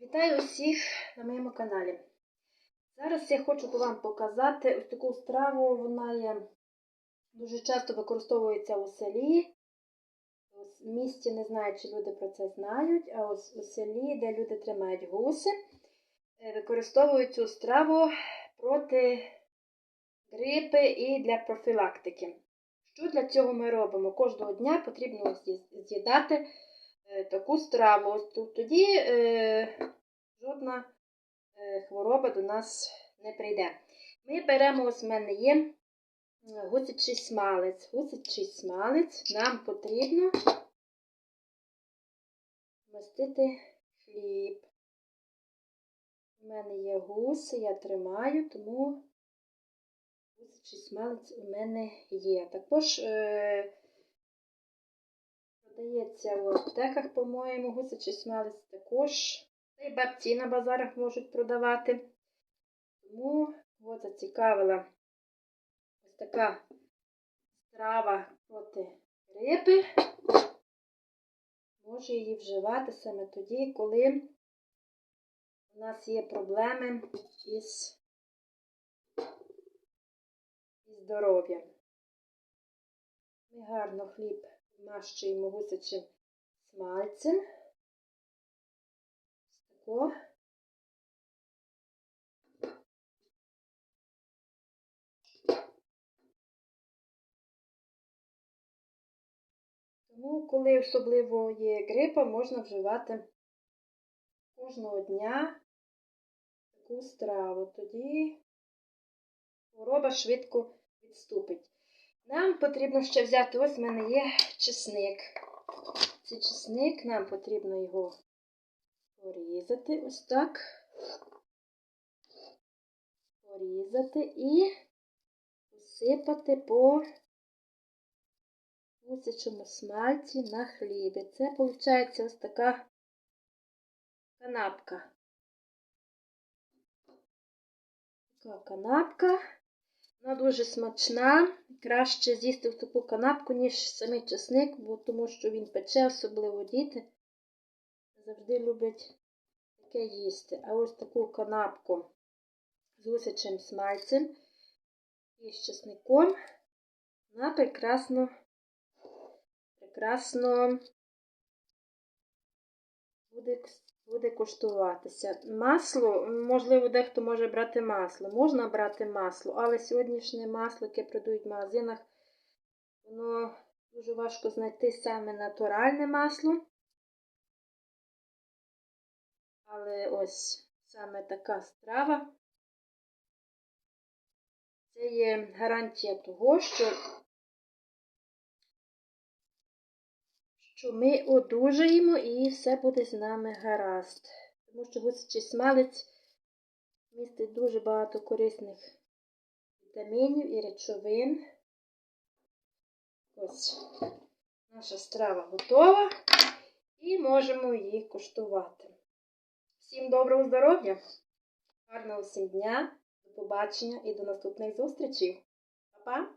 Вітаю усіх на моєму каналі. Зараз я хочу вам показати ось таку страву. Вона є дуже часто використовується у селі. Ось В місті не знаю, чи люди про це знають, а ось у селі, де люди тримають гуси, е, використовують цю страву проти грипи і для профілактики. Що для цього ми робимо? Кожного дня потрібно з'їдати таку страву. Тоді е, жодна е, хвороба до нас не прийде. Ми беремо, ось в мене є гусячий смалець. Гусячий смалець нам потрібно вмастити хліб. У мене є гуси, я тримаю, тому гусячий смалець у мене є. Також е, продається в аптеках, по-моєму, гусячий смалець також. Та й бабці на базарах можуть продавати. Тому от зацікавила ось така страва проти грипи. Можу її вживати саме тоді, коли у нас є проблеми із, здоров'ям. Гарно хліб вмащуємо гусячим смальцем. Тако. Тому, коли особливо є грипа, можна вживати кожного дня таку страву. Тоді хвороба швидко відступить. Нам потрібно ще взяти, ось в мене є чесник. Цей чесник, нам потрібно його порізати ось так. Порізати і посипати по гусячому смальці на хлібі. Це виходить ось така канапка. Така канапка. Вона дуже смачна. Краще з'їсти в таку канапку, ніж самий чесник, бо тому що він пече, особливо діти. Завжди люблять таке їсти. А ось таку канапку з гусячим смальцем і з чесником вона прекрасно, прекрасно буде, буде коштуватися. Масло, можливо, дехто може брати масло. Можна брати масло, але сьогоднішнє масло, яке продають в магазинах, воно дуже важко знайти саме натуральне масло. Але ось саме така страва. Це є гарантія того, що, що ми одужаємо і все буде з нами гаразд. Тому що гусячий смалець містить дуже багато корисних вітамінів і речовин. Ось наша страва готова і можемо її куштувати. Всім доброго здоров'я, гарного всім дня, до побачення і до наступних зустрічей. Па-па!